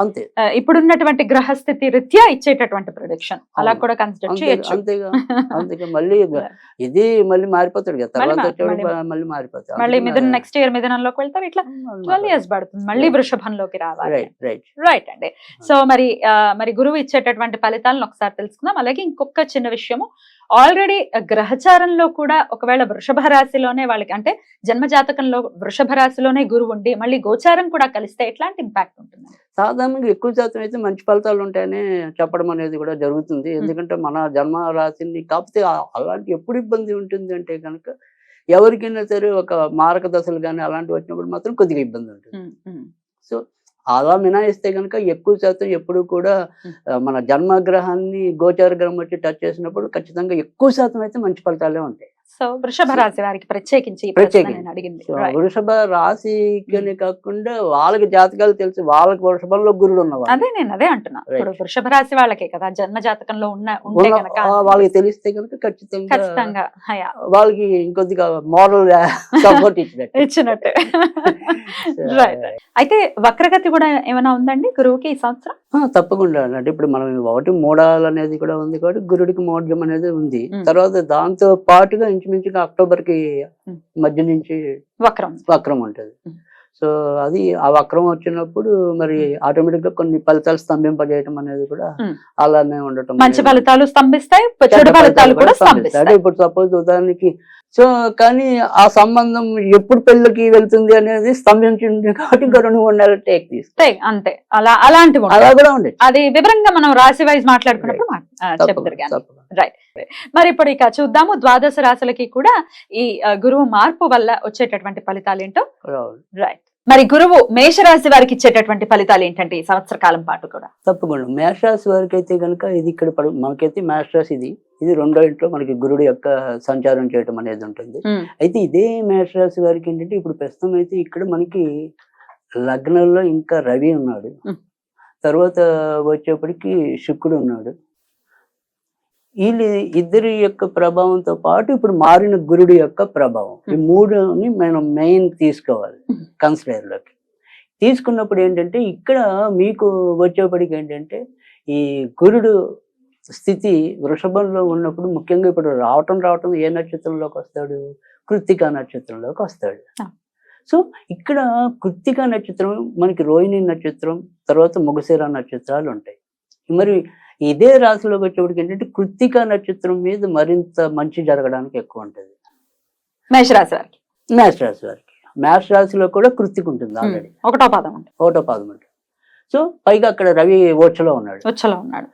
అంతే. ఇప్పుడున్నటువంటి గ్రహస్థితి రీత్యా ఇచ్చేటటువంటి ప్రిడిక్షన్ అలా. కూడా కన్సిడర్ చేయొచ్చు. అంతేగా అందుకే మళ్ళీ ఇది మళ్ళీ మారిపోతాడు కదా మళ్ళీ తర్వాత మళ్ళీ- మారిపోతాడు. మళ్ళీ మిథున్ నెక్స్ట్ ఇయర్ మిథునంలోకి వెళ్తారు ఇట్లా ట్వెల్వ్ ఇయర్స్ పడుతుంది. మళ్ళీ. వృషభంలోకి రావాలి. రైట్ రైట్ రైట్ అండి. సో మరి మరి గురువు ఇచ్చేటటువంటి ఫలితాలను ఒకసారి తెలుసుకుందాం. అలాగే ఇంకొక చిన్న విషయము ఆల్రెడీ గ్రహచారంలో కూడా ఒకవేళ వృషభ రాశిలోనే వాళ్ళకి అంటే జన్మ జాతకంలో వృషభ రాశిలోనే గురువు ఉండి మళ్ళీ గోచారం కూడా కలిస్తే ఎట్లాంటి ఇంపాక్ట్ ఉంటుంది సాధారణంగా ఎక్కువ శాతం అయితే మంచి ఫలితాలు ఉంటాయని చెప్పడం అనేది కూడా జరుగుతుంది. ఎందుకంటే మన జన్మ రాశిని కాకపోతే అలాంటి ఎప్పుడు ఇబ్బంది ఉంటుంది అంటే కనుక ఎవరికైనా సరే ఒక మారక దశలు కానీ అలాంటివి వచ్చినప్పుడు మాత్రం కొద్దిగా ఇబ్బంది ఉంటుంది. సో అలా మినాయిస్తే కనుక ఎక్కువ శాతం ఎప్పుడు కూడా మన జన్మగ్రహాన్ని గోచార గ్రహం వచ్చి టచ్ చేసినప్పుడు ఖచ్చితంగా ఎక్కువ శాతం అయితే మంచి ఫలితాలే ఉంటాయి. సో వృషభ రాశి వారికి ప్రత్యేకించి అడిగింది. వృషభ రాశికనే కాకుండా వాళ్ళకి జాతకాలు తెలిసి వాళ్ళకి వృషభంలో గురుడు ఉన్నవాళ్ళు అదే నేను అదే అంటున్నా. ఇప్పుడు వృషభ రాశి వాళ్ళకే కదా జన్మ జాతకంలో ఉన్న ఉంటే కనుక వాళ్ళకి తెలిస్తే కనుక ఖచ్చితంగా ఖచ్చితంగా వాళ్ళకి ఇంకొద్దిగా మోరల్ సపోర్ట్ ఇచ్చినట్టు. ఇచ్చినట్టు. రైట్ అయితే వక్రగతి కూడా ఏమైనా ఉందండి? గురువుకి ఈ సంవత్సరం? తప్పకుండా అంటే ఇప్పుడు మనం ఒకటి మోడాల్ అనేది కూడా ఉంది కాబట్టి గురుడికి మోడ్యం అనేది ఉంది. తర్వాత దాంతో పాటుగా ఇంచుమించుగా అక్టోబర్కి Hmm. మధ్య నుంచి వక్రం వక్రం ఉంటుంది. సో అది ఆ వక్రం వచ్చినప్పుడు మరి ఆటోమేటిక్గా కొన్ని ఫలితాలు స్తంభింపజేయటం అనేది కూడా. అలానే ఉండటం మంచి. ఫలితాలు స్తంభిస్తాయి చెడు ఫలితాలు కూడా స్తంభిస్తాయి. ఇప్పుడు సపోజ్ ఉదాహరణకి సో కానీ ఆ సంబంధం ఎప్పుడు పెళ్ళికి వెళ్తుంది అనేది స్తంభించింది కాబట్టి ఇంకా రెండు మూడు నెలలు టేక్ తీసు అంతే. అలా అలాంటివి. అలా కూడా ఉండేది అది వివరంగా మనం రాశి వైజ్ మాట్లాడుకున్నప్పుడు కానీ. మరి ఇప్పుడు ఇక చూద్దాము ద్వాదశ రాశులకి కూడా ఈ గురువు మార్పు వల్ల వచ్చేటటువంటి ఫలితాలు ఏంటో. రైట్ మరి గురువు మేషరాశి వారికి ఇచ్చేటటువంటి ఫలితాలు ఏంటంటే ఈ సంవత్సర కాలం పాటు కూడా? తప్పకుండా. మేషరాశి వారికి అయితే కనుక ఇది ఇక్కడ మనకైతే మేషరాశి ఇది. ఇది రెండో ఇంట్లో మనకి గురుడు యొక్క సంచారం చేయటం అనేది ఉంటుంది. అయితే ఇదే మేషరాశి వారికి ఏంటంటే ఇప్పుడు ప్రస్తుతం అయితే ఇక్కడ మనకి లగ్నంలో ఇంకా రవి ఉన్నాడు. తర్వాత వచ్చేప్పటికి శుక్రుడు ఉన్నాడు. వీళ్ళు ఇద్దరి యొక్క ప్రభావంతో పాటు ఇప్పుడు మారిన గురుడు యొక్క ప్రభావం ఈ మ్మ్. మూడుని మనం మెయిన్ తీసుకోవాలి మ్మ్. కన్సిడర్లోకి తీసుకున్నప్పుడు ఏంటంటే ఇక్కడ మీకు వచ్చేప్పటికి ఏంటంటే ఈ గురుడు స్థితి వృషభంలో ఉన్నప్పుడు ముఖ్యంగా ఇప్పుడు రావటం రావటం ఏ నక్షత్రంలోకి వస్తాడు కృత్తికా నక్షత్రంలోకి వస్తాడు. సో ఇక్కడ కృత్తికా నక్షత్రం మనకి రోహిణి నక్షత్రం తర్వాత ముగశిర నక్షత్రాలు ఉంటాయి మరి ఇదే రాశిలోకి వచ్చేప్పటికి ఏంటంటే కృత్తికా నక్షత్రం మీద మరింత మంచి జరగడానికి ఎక్కువ ఉంటుంది. మేషరాశి వారికి. మేష రాశి వారికి. మేష రాశిలో కూడా కృత్తిక ఉంటుంది ఆల్రెడీ ఒకటో పాదం ఒకటో పాదం ఉంటుంది. సో పైగా అక్కడ రవి ఓచలో ఉన్నాడు. వచ్చలో ఉన్నాడు.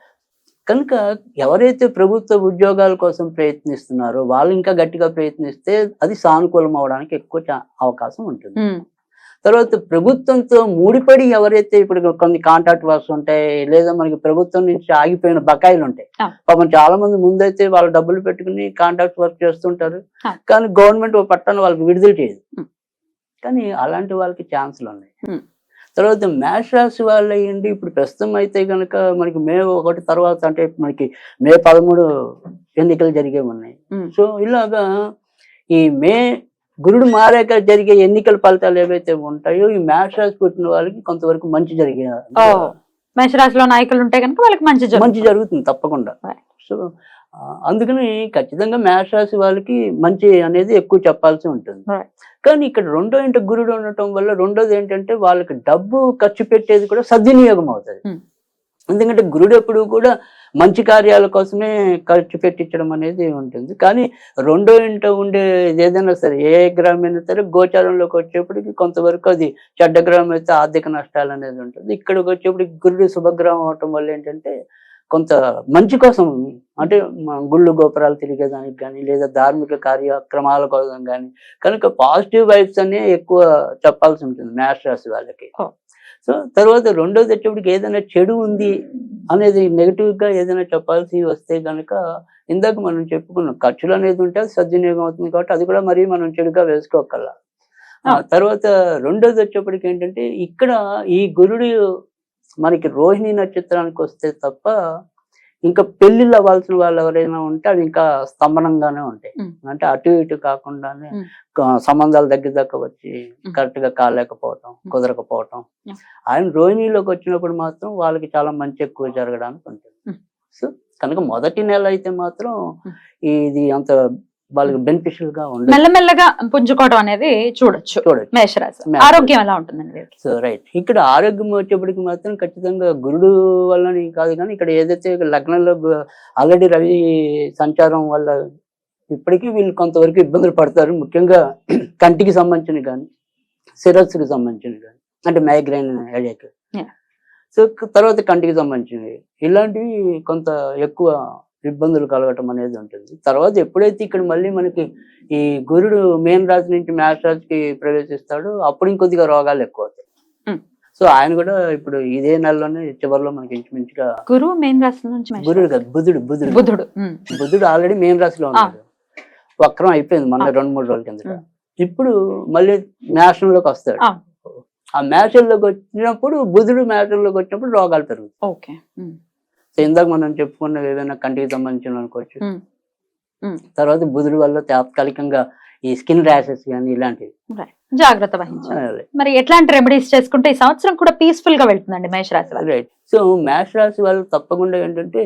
కనుక ఎవరైతే ప్రభుత్వ ఉద్యోగాల కోసం ప్రయత్నిస్తున్నారో వాళ్ళు ఇంకా గట్టిగా ప్రయత్నిస్తే అది సానుకూలం అవడానికి ఎక్కువ అవకాశం ఉంటుంది. తర్వాత ప్రభుత్వంతో ముడిపడి ఎవరైతే ఇప్పుడు కొన్ని కాంట్రాక్ట్ వర్క్స్ ఉంటాయి లేదా మనకి ప్రభుత్వం నుంచి ఆగిపోయిన బకాయిలు ఉంటాయి. పాపం చాలా మంది ముందైతే వాళ్ళు డబ్బులు పెట్టుకుని కాంట్రాక్ట్ వర్క్ చేస్తుంటారు. కానీ గవర్నమెంట్ పట్టాన్ని వాళ్ళకి విడుదల చేయదు. కానీ అలాంటి వాళ్ళకి ఛాన్సులు ఉన్నాయి. తర్వాత మేష రాశి వాళ్ళు అయ్యండి ఇప్పుడు ప్రస్తుతం అయితే కనుక మనకి మే ఒకటి తర్వాత అంటే మనకి మే పదమూడు ఎన్నికలు జరిగే ఉన్నాయి సో ఇలాగా ఈ మే గురుడు మారాక జరిగే ఎన్నికల ఫలితాలు ఏవైతే ఉంటాయో ఈ మేష రాశి పుట్టిన వాళ్ళకి కొంతవరకు మంచి జరిగే. మేషరాశిలో నాయకులు ఉంటే కనుక వాళ్ళకి మంచి. మంచి జరుగుతుంది తప్పకుండా. సో అందుకని ఖచ్చితంగా మేష రాశి వాళ్ళకి మంచి అనేది ఎక్కువ చెప్పాల్సి ఉంటుంది. కానీ ఇక్కడ రెండో ఇంట గురుడు ఉండటం వల్ల రెండోది ఏంటంటే వాళ్ళకి డబ్బు ఖర్చు పెట్టేది కూడా సద్వినియోగం అవుతుంది Hmm. ఎందుకంటే గురుడు ఎప్పుడు కూడా మంచి కార్యాల కోసమే ఖర్చు పెట్టించడం అనేది ఉంటుంది. కానీ రెండో ఇంట ఉండే ఏదైనా సరే ఏ గ్రహం అయినా సరే గోచారంలోకి వచ్చేప్పటికి కొంతవరకు అది చెడ్డ గ్రహం అయితే ఆర్థిక నష్టాలు అనేది ఉంటుంది. ఇక్కడికి వచ్చేప్పటికి గురుడు శుభగ్రహం అవటం వల్ల ఏంటంటే కొంత మంచి కోసం అంటే గుళ్ళు గోపురాలు తిరిగేదానికి కానీ లేదా ధార్మిక కార్యక్రమాల కోసం కానీ కనుక పాజిటివ్ వైబ్స్ అనే ఎక్కువ చెప్పాల్సి ఉంటుంది మేష రాశి వాళ్ళకి సో తర్వాత రెండోది వచ్చేప్పటికి ఏదైనా చెడు ఉంది అనేది నెగిటివ్గా ఏదైనా చెప్పాల్సి వస్తే కనుక ఇందాక మనం చెప్పుకున్నాం ఖర్చులు అనేది ఉంటే సద్వినియోగం అవుతుంది కాబట్టి అది కూడా మరీ మనం చెడుగా వేసుకోగల. తర్వాత రెండోది వచ్చేప్పటికి ఏంటంటే ఇక్కడ ఈ గురుడు మనకి రోహిణి నక్షత్రానికి వస్తే తప్ప ఇంకా పెళ్ళిళ్ళు అవ్వాల్సిన వాళ్ళు ఎవరైనా ఉంటే అవి ఇంకా స్తంభనంగానే ఉంటాయి. అంటే అటు ఇటు కాకుండానే సంబంధాలు దగ్గర దగ్గర వచ్చి. కరెక్ట్గా కాలేకపోవటం. కుదరకపోవటం. ఆయన రోహిణిలోకి వచ్చినప్పుడు మాత్రం వాళ్ళకి చాలా మంచి ఎక్కువ జరగడానికి ఉంటుంది. సో కనుక మొదటి నెల అయితే మాత్రం. ఇది అంత వాళ్ళకి బెనిఫిషియల్గా ఉండదు. మెల్లమెల్లగా పుంజుకోవడం అనేది చూడొచ్చు. చూడొచ్చు. మేషరాశి. ఆరోగ్యం ఎలా ఉంటుందండి సో రైట్ ఇక్కడ ఆరోగ్యం వచ్చేప్పటికి మాత్రం ఖచ్చితంగా గురుడు వల్లని కాదు కానీ ఇక్కడ ఏదైతే లగ్నంలో ఆల్రెడీ రవి సంచారం వల్ల ఇప్పటికీ వీళ్ళు కొంతవరకు ఇబ్బందులు పడతారు. ముఖ్యంగా కంటికి సంబంధించిన కానీ శిరస్సుకి సంబంధించిన కానీ అంటే మైగ్రైన్ హెడేక్. సో తర్వాత కంటికి సంబంధించినవి. ఇలాంటివి కొంత ఎక్కువ ఇబ్బందులు కలగటం అనేది ఉంటుంది తర్వాత ఎప్పుడైతే ఇక్కడ మళ్ళీ మనకి ఈ గురుడు మేన్ రాశి నుంచి మేష రాశికి ప్రవేశిస్తాడో అప్పుడు ఇంకొద్దిగా రోగాలు ఎక్కువ అవుతాయి. సో ఆయన కూడా ఇప్పుడు ఇదే నెలలోనే చివరిలో మనకి ఇంచుమించుగా గురువు మెయిన్ రాశి నుంచి గురుడు. కాదు బుధుడు బుధుడు బుధుడు బుధుడు ఆల్రెడీ మెయిన్ రాశిలో ఉన్నాడు వక్రం అయిపోయింది మన ఆ. రెండు మూడు రోజుల ఉమ్. ఇప్పుడు మళ్ళీ మేషంలోకి వస్తాడు ఆ. మేషంలోకి వచ్చినప్పుడు బుధుడు మేషంలోకి వచ్చినప్పుడు రోగాలు పెరుగుతాయి ఓకే ఇందాక మనం చెప్పుకున్న ఏదైనా కంటికి సంబంధించిన అనుకోవచ్చు. తర్వాత బుధుడు వల్ల తాత్కాలికంగా ఈ స్కిన్ ర్యాషెస్ కానీ ఇలాంటివి. జాగ్రత్త వహించాలి. మరి ఎట్లాంటి రెమెడీస్ చేసుకుంటే ఈ సంవత్సరం కూడా పీస్ఫుల్గా వెళ్తుందండి మేషరాశి వారికి రైట్ సో మేష రాశి వాళ్ళు తప్పకుండా ఏంటంటే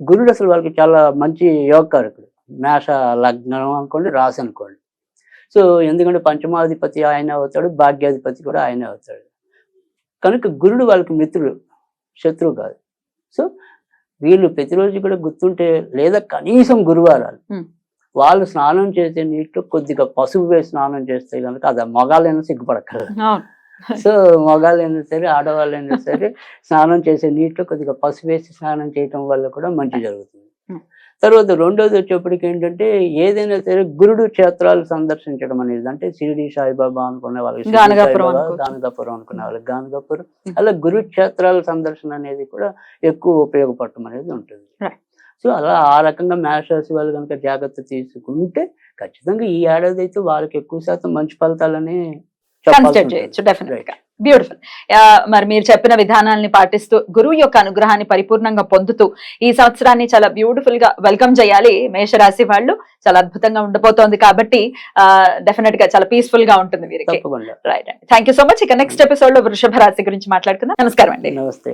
గురుడు అసలు వాళ్ళకి చాలా మంచి యోగకారకుడు. మేష లగ్నం అనుకోండి రాశి అనుకోండి. సో ఎందుకంటే పంచమాధిపతి ఆయన అవుతాడు భాగ్యాధిపతి కూడా ఆయనే అవుతాడు. కనుక గురుడు వాళ్ళకి మిత్రుడు శత్రువు కాదు. సో వీళ్ళు ప్రతిరోజు కూడా గుర్తుంటే లేదా కనీసం గురువారాలు Hmm. వాళ్ళు స్నానం చేసే నీటిలో కొద్దిగా పసుపు వేసి స్నానం చేస్తే కనుక అది మగాళ్ళైనా సిగ్గుపడక్కర్లేదు సో మగాళ్ళైనా సరే ఆడవాళ్ళైనా సరే స్నానం చేసే నీటిలో కొద్దిగా పసుపు వేసి స్నానం చేయటం వల్ల కూడా మంచి జరుగుతుంది Hmm. తర్వాత రెండోది వచ్చేప్పటికి ఏంటంటే ఏదైనా సరే గురుడు క్షేత్రాలు సందర్శించడం అనేది. అంటే షిరిడి సాయిబాబా అనుకునే వాళ్ళకి గానగాపురం అనుకునే వాళ్ళకి గానగాపురం. అలా గురు క్షేత్రాల సందర్శన అనేది కూడా ఎక్కువ ఉపయోగపడటం అనేది ఉంటుంది. సో అలా ఆ రకంగా మేషరాశి వాళ్ళు కనుక జాగ్రత్త తీసుకుంటే ఖచ్చితంగా ఈ ఏడాది అయితే వాళ్ళకి ఎక్కువ శాతం మంచి ఫలితాలని చెప్పాల్సి బ్యూటిఫుల్ మరి మీరు చెప్పిన విధానాల్ని పాటిస్తూ గురువు యొక్క అనుగ్రహాన్ని పరిపూర్ణంగా పొందుతూ ఈ సంవత్సరాన్ని చాలా బ్యూటిఫుల్గా వెల్కమ్ చేయాలి. మేషరాశి వాళ్ళు చాలా అద్భుతంగా ఉండబోతోంది కాబట్టి డెఫినెట్గా చాలా పీస్ఫుల్గా ఉంటుంది వీరికి. తప్పకుండా. Right thank you so much ఇక నెక్స్ట్ ఎపిసోడ్లో వృషభ రాశి గురించి మాట్లాడుకుందాం. నమస్కారం అండి. నమస్తే.